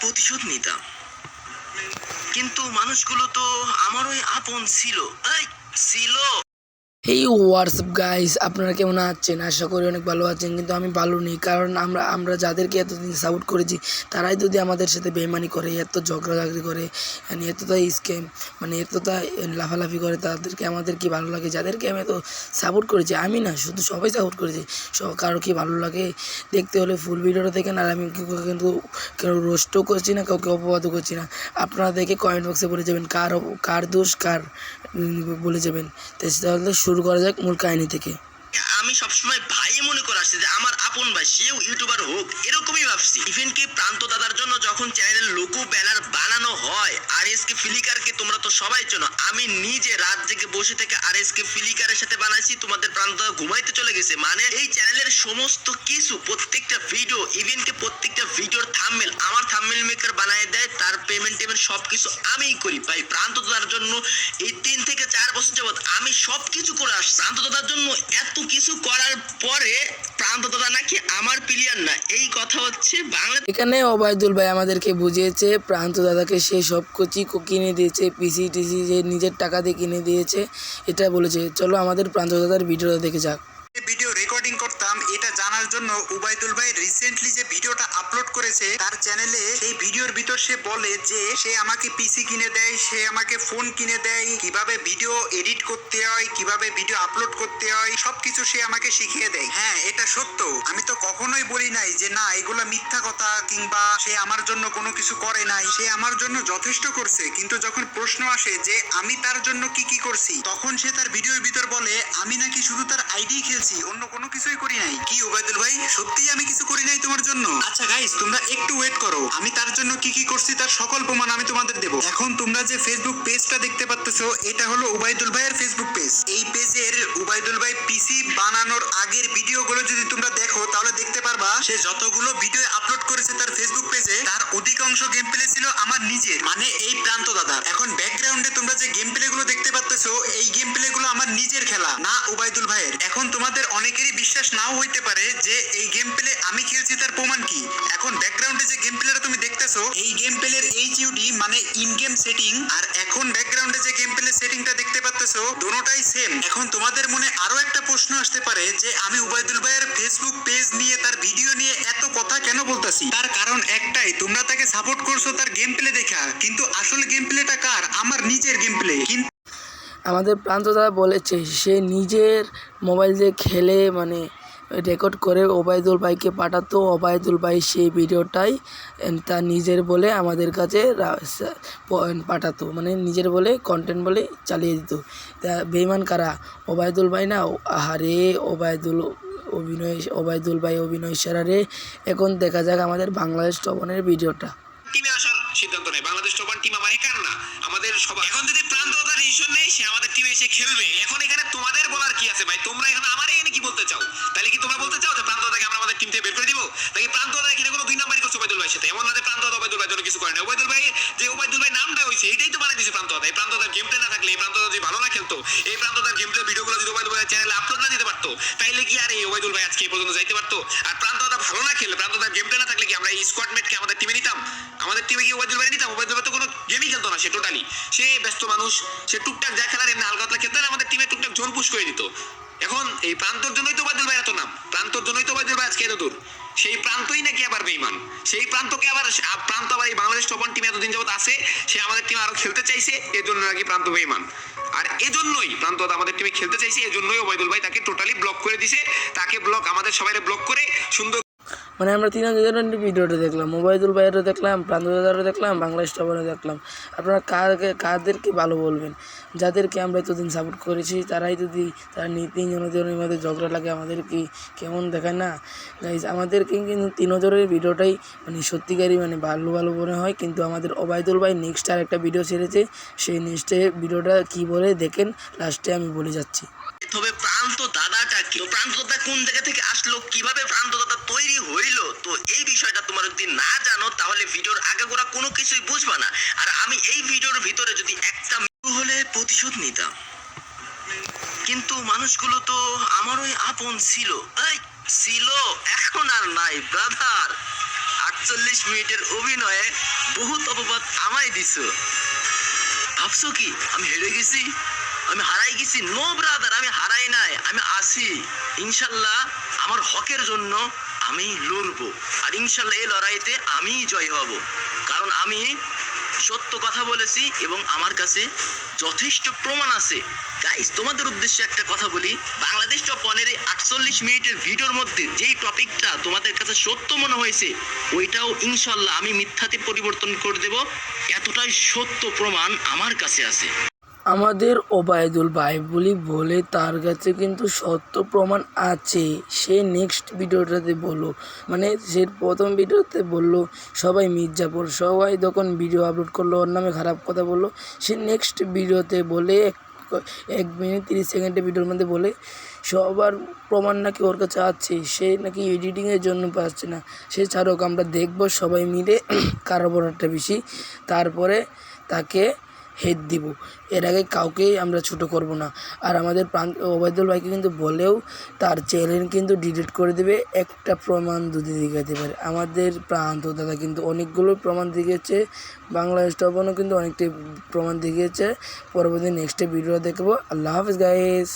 প্রতিশোধ নিতাম। কিন্তু মানুষগুলো তো আমারই আপন ছিল। ছিল। এই হোয়াটসঅ্যাপ গাইস আপনারা কেমন আছেন? আশা করি অনেক ভালো আছেন, কিন্তু আমি ভালো নেই, কারণ আমরা আমরা যাদেরকে এতদিন সাপোর্ট করেছি, তারাই যদি আমাদের সাথে বেইমানি করে, এত ঝগড়াঝাগড়ি করে মানে এতটা স্ক্যাম মানে এতটা লাফালাফি করে, তাদেরকে আমাদের কি ভালো লাগে, যাদেরকে আমি এত সাপোর্ট করেছি, আমি না, শুধু সবাই সাপোর্ট করেছি সব কারও কি ভালো লাগে? দেখতে হলে ফুল ভিডিওটা দেখেন, আর আমি কিন্তু কেউ রোস্টও করছি না, কাউকে অপবাদও করছি না। আপনারা দেখে কমেন্ট বক্সে বলে যাবেন, কার কার দোষ, কার বলে যাবেন। তাহলে শুরু করা যাক মূল কাহিনী থেকে। আমি সবসময় ভাই মনে করে আসছি যে আমার আপন ভাই, সেও ইউটিউবার হোক, এরকমই ভাবছি। ইভেন কি প্রান্ত দাদার জন্য যখন চ্যানেলের লোগো ব্যানার বানানো হয় আর এস কে ফিলিকারকে তোমরা তো সবাই চেনো, আমি নিজে রাত জেগে বসে থেকে আর এস কে ফিলিকারের সাথে বানাইছি, তোমাদের প্রান্ত ঘুমাইতে চলে গেছে। মানে এই চ্যানেলের সমস্ত কিছু, প্রত্যেকটা ভিডিও ইভেন কি প্রত্যেকটা ভিডিওর থাম্বনেল আমার থাম্বনেল মেকার বানায় দেয় তার পেমেন্ট টেমেন্ট সব কিছু আমিই করি। ভাই প্রান্ত দাদার জন্য এই তিন থেকে চার বছর যাবত আমি সব কিছু করে আসছি। প্রান্ত দাদার জন্য এত কিছু করার পরে প্রান্ত দাদা নাকি আমার প্লেয়ার না। এই কথা হচ্ছে বাংলা এখানে ওবায়দুল ভাই আমাদেরকে বুঝিয়েছে প্রান্ত দাদাকে সে সব কোচি কিনে দিয়েছে পিসি টিসি যে নিজের টাকা দিয়ে কিনে দিয়েছে, এটা বলেছে। চলো আমাদের প্রান্ত দাদার ভিডিওটা দেখে যাক। জানার জন্য উবাইদুল ভাই রিসেন্টলি যে ভিডিওটা আপলোড করেছে, তার চ্যানেলে সেই ভিডিওর ভিতর সে বলে যে সে আমাকে পিসি কিনে দেয়, সে আমাকে ফোন কিনে দেয়, কীভাবে ভিডিও এডিট করতে হয়, কীভাবে ভিডিও আপলোড করতে হয়, সবকিছু সে আমাকে শিখিয়ে দেয়। হ্যাঁ এটা সত্য। আমি তো কখনোই বলি নাই যে না, এগুলা মিথ্যা কথা কিংবা সে আমার জন্য কোনো কিছু করে নাই। সে আমার জন্য যথেষ্ট করছে। কিন্তু যখন প্রশ্ন আসে যে আমি তার জন্য কি কি করছি, তখন সে তার ভিডিওর ভিতর বলে, আমি নাকি শুধু তার আইডি খেলছি, অন্য কোনো কিছুই করি নাই। কি ওবায়দুল ভাই, সত্যিই আমি কিছু করি নাই তোমার জন্য? আচ্ছা গাইস তোমরা একটু ওয়েট করো। আমি তার জন্য কি কি করছি, তার সকল প্রমাণ আমি তোমাদের দেব। এখন তোমরা যে ফেসবুক পেজটা দেখতে পাচ্তেছো এটা হলো উবাইদুল ভাইয়ের ফেসবুক পেজ এই পেজের উবাইদুল ভাই পিসি বানানোর আগের ভিডিওগুলো যদি তোমরা দেখো, তাহলে দেখতে পারবা, সে যতগুলো ভিডিও আপলোড করেছে তার ফেসবুক পেজে তার অধিকাংশ গেম প্লে ছিল আমার নিজের মানে এই প্রান্ত দাদা এখন ব্যাকগ্রাউন্ডে তোমরা যে গেম প্লে গুলো দেখতে পাচ্তেছো এই গেম প্লে গুলো আমার নিজের খেলা, না উবাইদুল ভাইয়ের। এখন তোমাদের অনেকেরই বিশ্বাস নাও হইতে পারে যে এই গেম প্লে আমি খেলছি তার প্রমাণ কি? এখন ব্যাকগ্রাউন্ডে যে গেম প্লেটা তুমি দেখতেছো, এই গেম প্লের এইচইউডি মানে ইন গেম সেটিং আর এখন ব্যাকগ্রাউন্ডে যে গেম প্লে সেটিংটা দেখতে পাচ্তেছো দুটোটাই সেম এখন তোমাদের মনে আরও একটা প্রশ্ন আসতে পারে যে আমি উবাইদুল ভাইয়ের ফেসবুক পেজ নিয়ে তার ভিডিও নিয়ে এত কথা কেন বলতাছি? তার কারণ একটাই, তোমরা তাকে সাপোর্ট করছ তার গেম প্লে দেখা, কিন্তু আসল গেম প্লেটা কার? আমার নিজের গেম প্লে কিন্তু আমাদের প্রান্ত দাদা বলেছে, সে নিজের মোবাইল দিয়ে খেলে মানে রেকর্ড করে ওবায়দুল ভাইকে পাঠাতো। ওবায়দুল ভাই সেই ভিডিওটাই তার নিজের বলে আমাদের কাছে পাঠাতো। মানে নিজের বলে কন্টেন্ট বলে চালিয়ে দিত। তা বেইমান কারা? ওবায়দুল ভাই না? আহারে, ওবায়দুল অভিনয়, ওবায়দুল ভাই অভিনয় সেরা রে। এখন দেখা যাক আমাদের বাংলাদেশ টবনের ভিডিওটা। টিমে আসার সিদ্ধান্ত নেয়। বাংলাদেশ টপার টিম আমার না, আমাদের সবার। এখন যদি নেই সে আমাদের টিমে এসে খেলবে। এখন এখানে তোমাদের বলার কি আছে ভাই? তোমরা এখানে আমারই এনে কি বলতে চাও? তাহলে কি তোমরা বলতে চাও যে প্রান্তদাকে আমরা আমাদের টিম থেকে বের করে দিব? নাকি প্রান্তদা এখানে কোনো দুই নাম্বারই করছে ওবায়দুল ভাইয়ের সাথে? এমন না যে প্রান্তদা ওবায়দুল ভাই জন্য কিছু করে না। ওবায়দুল ভাই, যে ওবায়দুল ভাই নামটা হয়েছে, এটাই তো বানাই দিয়েছে প্রান্তদা এই প্রান্তদার গেম না থাকলে, এই প্রান্তদা যদি ভালো না খেলতো, এই প্রান্তদার গেম প্লে ভিডিওগুলো যদি ওবায়দুল ভাইয়ের চ্যানেলে আপলোড না দিতে পারতো, তাইলে কি আর এই ওবায়দুল ভাই আজকে এই পর্যন্ত যাইতে পারতো? আর প্রান্তদা ভালো না খেললে প্রান্তদার গেম প্লে না থাকলে কি আমরা এই স্কোয়াড মেটকে আমাদের টিমে নিতাম? আমাদের টিমে কি ওবায়দুল ভাই নিতাম? ওবায়দুল ভাই তো কোনো গেমই সে টোটালি সে ব্যস্ত মানুষ, সে টুকটাক যা খেলার এমনি হালকা খেলতো আমাদের টিমে টুকটাক জোন পুশ করে দিত এখন এই প্রান্তর জন্যই তো ওবায়দুল ভাই এত নাম, প্রান্তর জন্যই তো ওবায়দুল ভাই আজকে এত দূর। সেই প্রান্তই নাকি আবার বেইমান। সেই প্রান্তকে আবার প্রান্ত আবার এই বাংলাদেশ টপন টিম এতদিন যাবত আছে, সে আমাদের টিমে আরও খেলতে চাইছে এর জন্য নাকি প্রান্ত বেইমান। আর এজন্যই প্রান্ত আমাদের টিমে খেলতে চাইছে, এজন্যই ওবায়দুল ভাই তাকে টোটালি ব্লক করে দিছে, তাকে ব্লক আমাদের সবাই ব্লক করে সুন্দর মানে আমরা তিন হাজারের ভিডিওটা দেখলাম, মোবাইদুল ভাইয়েরও দেখলাম প্রান্ত দাদারও দেখলাম, বাংলা টপারও দেখলাম। আপনারা কারকে, কাদেরকে ভালো বলবেন? যাদেরকে আমরা এতদিন সাপোর্ট করেছি, তারাই যদি, তারা নীতি তিনজনের মধ্যে ঝগড়া লাগে, আমাদের কি কেমন দেখায় না? গাইজ আমাদেরকে কিন্তু তিন হাজারের ভিডিওটাই মানে সত্যিকারই মানে ভালো ভালো মনে হয়। কিন্তু আমাদের ওবায়দুল ভাই নেক্সট আর একটা ভিডিও ছেড়েছে। সেই নেক্সটে ভিডিওটা কি বলে দেখেন লাস্টে আমি বলে যাচ্ছি। তবে প্রান্ত দাদাটাকে তো প্রান্ত দাদা কোন জায়গা থেকে আসলো? কীভাবে প্রান্ত দাদা তৈরি হইল? তো এই বিষয়টা তোমরা যদি না জানো, তাহলে ভিডিওর আগে গোড়া কোনো কিছুই বুঝবা না। আর আমি এই ভিডিওর ভিতরে যদি একটা হলে প্রতিশোধ নিতাম। কিন্তু মানুষগুলো তো আমারই আপন ছিল। এই, ছিল, এখন আর নাই ব্রাদার আটচল্লিশ মিনিটের অভিনয়ে বহুত অপবাদ আমায় দিছো। ভাবছ কি, আমি হেরে গেছি? আমি হারাই গেছি। নো ব্রাদার আমি হারাই নাই। আমি আসি ইনশাল্লাহ আমার হকের জন্য আমি লড়বো। আর ইনশাল্লাহ এই লড়াইতে আমিই জয় হব। কারণ আমি সত্য কথা বলেছি এবং আমার কাছে যথেষ্ট প্রমাণ আছে। গাইস তোমাদের উদ্দেশ্যে একটা কথা বলি। বাংলাদেশ টপ ওয়ানের আটচল্লিশ মিনিটের ভিডিওর মধ্যে যেই টপিকটা তোমাদের কাছে সত্য মনে হয়েছে, ওইটাও ইনশাল্লাহ আমি মিথ্যাতে পরিবর্তন করে দেব। এতটাই সত্য প্রমাণ আমার কাছে আছে। আমাদের ওবায়দুল ভাই বলি বলে তার কাছে কিন্তু সত্য প্রমাণ আছে। সে নেক্সট ভিডিওটাতে বলল মানে সে প্রথম ভিডিওতে বলল, সবাই মির্জাপুর, সবাই যখন ভিডিও আপলোড করল, ওর নামে খারাপ কথা বলল, সে নেক্সট ভিডিওতে বলে, এক- মিনিট তিরিশ সেকেন্ডের ভিডিওর মধ্যে বলে, সবার প্রমাণ নাকি ওর কাছে আছে, সে নাকি এডিটিংয়ের জন্য পাচ্ছে না। সে ছাড়ক, আমরা দেখব সবাই মিলে, কারও বড়টা বেশি। তারপরে তাকে হেড দিব। এর আগে কাউকেই আমরা ছোটো করব না। আর আমাদের প্রান্ত ওবায়দুল ভাইকে কিন্তু বলেও তার চ্যানেল কিন্তু ডিলিট করে দেবে। একটা প্রমাণ দুদিন দেখাতে পারে। আমাদের প্রান্ত দাদা কিন্তু অনেকগুলো প্রমাণ দেখিয়েছে। বাংলা স্টপনও কিন্তু অনেকটাই প্রমাণ দেখিয়েছে। পরবর্তী নেক্সটে ভিডিও দেখব। আল্লাহ হাফিজ গাইস